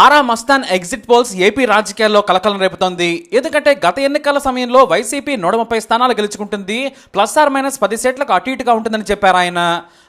Aara Mastan exit polls AP రాజకీయాల్లో కలకలం రేపుతోంది. ఎందుకంటే గత ఎన్నికల సమయంలో వైసీపీ నూట ముప్పై స్థానాలు గెలుచుకుంటుంది. ప్లస్ ఆర్ మైనస్ పది సీట్లకు అటు ఇటుగా ఉంటుందని చెప్పారు ఆయన.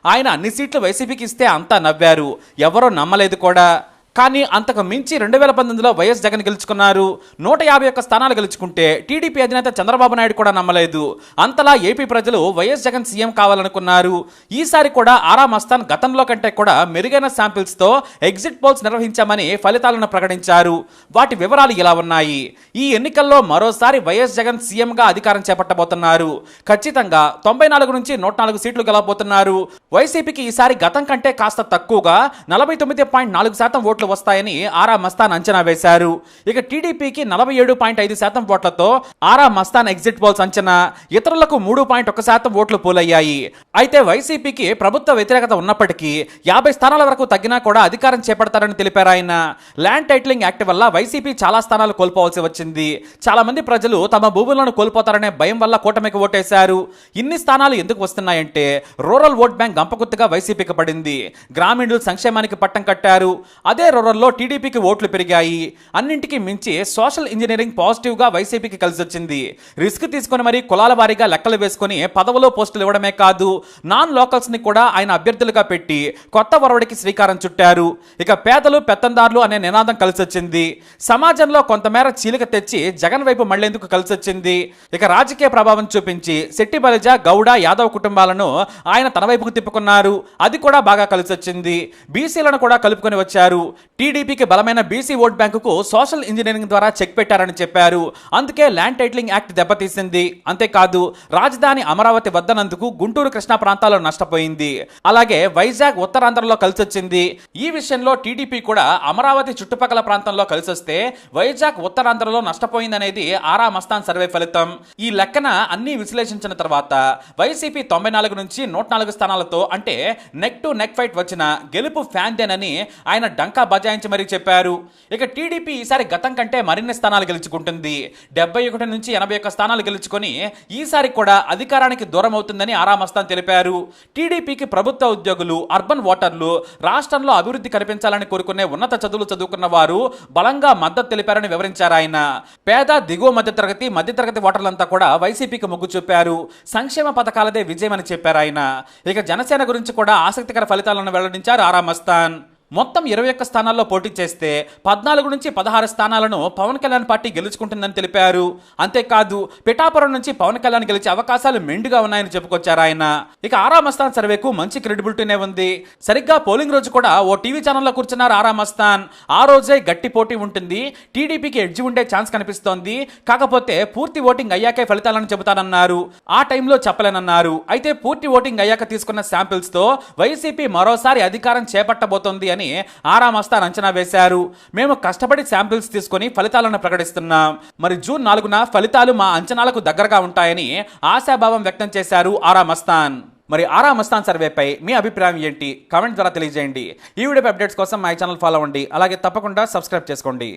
ఆయన అన్ని సీట్లు వైసీపీకి ఇస్తే అంతా నవ్వారు. ఎవరో నమ్మలేదు కూడా. కానీ అంతకు మించి రెండు వేల పంతొమ్మిదిలో వైఎస్ జగన్ గెలుచుకున్నారు. నూట యాభై ఒక్క స్థానాలు గెలుచుకుంటే టీడీపీ అధినేత చంద్రబాబు నాయుడు కూడా నమ్మలేదు. అంతలా ఏపీ ప్రజలు వైఎస్ జగన్ సీఎం కావాలనుకున్నారు. ఈసారి కూడా ఆరా మస్తాన్ గతంలో కంటే కూడా మెరుగైన శాంపిల్స్తో ఎగ్జిట్ పోల్స్ నిర్వహించామని ఫలితాలను ప్రకటించారు. వాటి వివరాలు ఇలా ఉన్నాయి. ఈ ఎన్నికల్లో మరోసారి వైఎస్ జగన్ సీఎంగా అధికారం చేపట్టబోతున్నారు. ఖచ్చితంగా తొంభై నాలుగు నుంచి నూట నాలుగు సీట్లు గెలవబోతున్నారు. వైసీపీకి ఈసారి గతం కంటే కాస్త తక్కువగా నలభై తొమ్మిది పాయింట్ నాలుగు శాతం ఓట్లు వస్తాయని ఆరా మస్తాన్ అంచనా వేశారు. ఇక టీడీపీకి నలభై ఏడు పాయింట్ ఐదు శాతం ఓట్లతో ఆరా మస్తాన్ ఎగ్జిట్ పోల్స్ అంచనా. ఇతరులకు మూడు పాయింట్ ఒక శాతం ఓట్లు పోలయ్యాయి. అయితే వైసీపీకి ప్రభుత్వ వ్యతిరేకత ఉన్నప్పటికీ యాభై స్థానాల వరకు తగ్గినా కూడా అధికారం చేపడతారని తెలిపారు ఆయన. ల్యాండ్ టైటిలింగ్ యాక్ట్ వల్ల వైసీపీ చాలా స్థానాలు కోల్పోవాల్సి వచ్చింది. చాలా మంది ప్రజలు తమ భూములను కోల్పోతారనే భయం వల్ల కూటమికి ఓటేశారు. ఇన్ని స్థానాలు ఎందుకు వస్తున్నాయంటే రూరల్ ఓట్ బ్యాంక్ గంపగుత్తుగా వైసీపీకి పడింది. గ్రామీణులు సంక్షేమానికి పట్టం కట్టారు. అదే రూరల్లో టీడీపీకి ఓట్లు పెరిగాయి. అన్నింటికి మించి సోషల్ ఇంజనీరింగ్ పాజిటివ్గా వైసీపీకి కలిసి వచ్చింది రిస్క్ తీసుకొని మరి కులాల వారీగా లెక్కలు వేసుకొని పదవులో పోస్టులు ఇవ్వడమే కాదు నాన్ లోకల్స్ని కూడా ఆయన అభ్యర్థులుగా పెట్టి కొత్త వరవడికి శ్రీకారం చుట్టారు. ఇక పేదలు పెత్తందారులు అనే నినాదం కలిసి వచ్చింది సమాజంలో కొంతమేర చీలిక తెచ్చి జగన్ వైపు మళ్ళేందుకు కలిసి వచ్చింది ఇక రాజకీయ ప్రభావం చూపించి శెట్టి బలిజ గౌడ యాదవ్ కుటుంబాలను ఆయన తన వైపుకు తిప్పుకున్నారు. అది కూడా బాగా కలిసి వచ్చింది బీసీలను కూడా కలుపుకొని వచ్చారు. టీడీపీకి బలమైన బీసీ ఓట్ బ్యాంకుకు సోషల్ ఇంజనీరింగ్ ద్వారా చెక్ పెట్టారని చెప్పారు. అందుకే ల్యాండ్ టైటిలింగ్ యాక్ట్ దెబ్బతీసింది. అంతేకాదు రాజధాని అమరావతి వద్దనందుకు గుంటూరు కృష్ణా ప్రాంతాల్లో నష్టపోయింది. అలాగే వైజాగ్ ఉత్తరాంధ్రలో కలిసి వచ్చింది ఈ విషయంలో టీడీపీ కూడా అమరావతి చుట్టుపక్కల ప్రాంతంలో కలిసి వస్తే వైజాగ్ ఉత్తరాంధ్రలో నష్టపోయిందనేది ఆరా మస్తాన్ సర్వే ఫలితం. ఈ లెక్కన అన్ని విశ్లేషించిన తర్వాత వైసీపీ తొంభై నాలుగు నుంచి నూట నాలుగు స్థానాలతో అంటే నెక్ టు నెక్ ఫైట్ వచ్చిన గెలుపు ఫ్యాన్దేనని ఆయన డంకా బజాయించి మరీ చెప్పారు. ఇక టీడీపీ ఈసారి గతం కంటే మరిన్ని స్థానాలు గెలుచుకుంటుంది. డెబ్బై ఒకటి నుంచి ఎనభై ఒక్క స్థానాలు గెలుచుకొని ఈసారి కూడా అధికారానికి దూరం అవుతుందని ఆరామస్తాన్ తెలిపారు. టీడీపీకి ప్రభుత్వ ఉద్యోగులు అర్బన్ ఓటర్లు రాష్ట్రంలో అభివృద్ధి కనిపించాలని కోరుకునే ఉన్నత చదువులు చదువుకున్న వారు బలంగా మద్దతు తెలిపారని వివరించారు ఆయన. పేద దిగువ మధ్యతరగతి మధ్యతరగతి ఓటర్లంతా కూడా వైసీపీకి మొగ్గు చూపారు. సంక్షేమ పథకాలదే విజయమని చెప్పారు ఆయన. ఇక జనసేన గురించి కూడా ఆసక్తికర ఫలితాలను వెల్లడించారు ఆరామస్తాన్ మొత్తం ఇరవై ఒక్క స్థానాల్లో పోటీ చేస్తే పద్నాలుగు నుంచి పదహారు స్థానాలను పవన్ కళ్యాణ్ పార్టీ గెలుచుకుంటుందని తెలిపారు. అంతేకాదు పిఠాపురం నుంచి పవన్ కళ్యాణ్ గెలిచే అవకాశాలు మెండుగా ఉన్నాయని చెప్పుకొచ్చారు ఆయన. ఇక ఆరా మస్తాన్ సర్వేకు మంచి క్రెడిబిలిటీనే ఉంది. సరిగ్గా పోలింగ్ రోజు కూడా ఓ టీవీ ఛానల్లో కూర్చున్నారు ఆరా మస్తాన్. ఆ రోజే గట్టి పోటీ ఉంటుంది. టీడీపీకి ఎడ్జి ఉండే ఛాన్స్ కనిపిస్తోంది. కాకపోతే పూర్తి ఓటింగ్ అయ్యాకే ఫలితాలను చెబుతానన్నారు. ఆ టైంలో చెప్పలేనన్నారు. అయితే పూర్తి ఓటింగ్ అయ్యాక తీసుకున్న శాంపిల్స్తో వైసీపీ మరోసారి అధికారం చేపట్టబోతోంది అని ఆరా మస్తాన్ అంచనా వేశారు. మేము కష్టపడి శాంపిల్స్ తీసుకొని ఫలితాలను ప్రకటిస్తున్నాం. మరి జూన్ నాలుగున ఫలితాలు మా అంచనాలకు దగ్గరగా ఉంటాయని ఆశాభావం వ్యక్తం చేశారు ఆరా మస్తాన్ మరి ఆరా మస్తాన్ సర్వేపై మీ అభిప్రాయం ఏంటి? కామెంట్ ద్వారా తెలియజేయండి. ఈ వీడియో అప్డేట్స్ కోసం మా ఛానల్ ఫాలో అవ్వండి. అలాగే తప్పకుండా సబ్స్క్రైబ్ చేసుకోండి.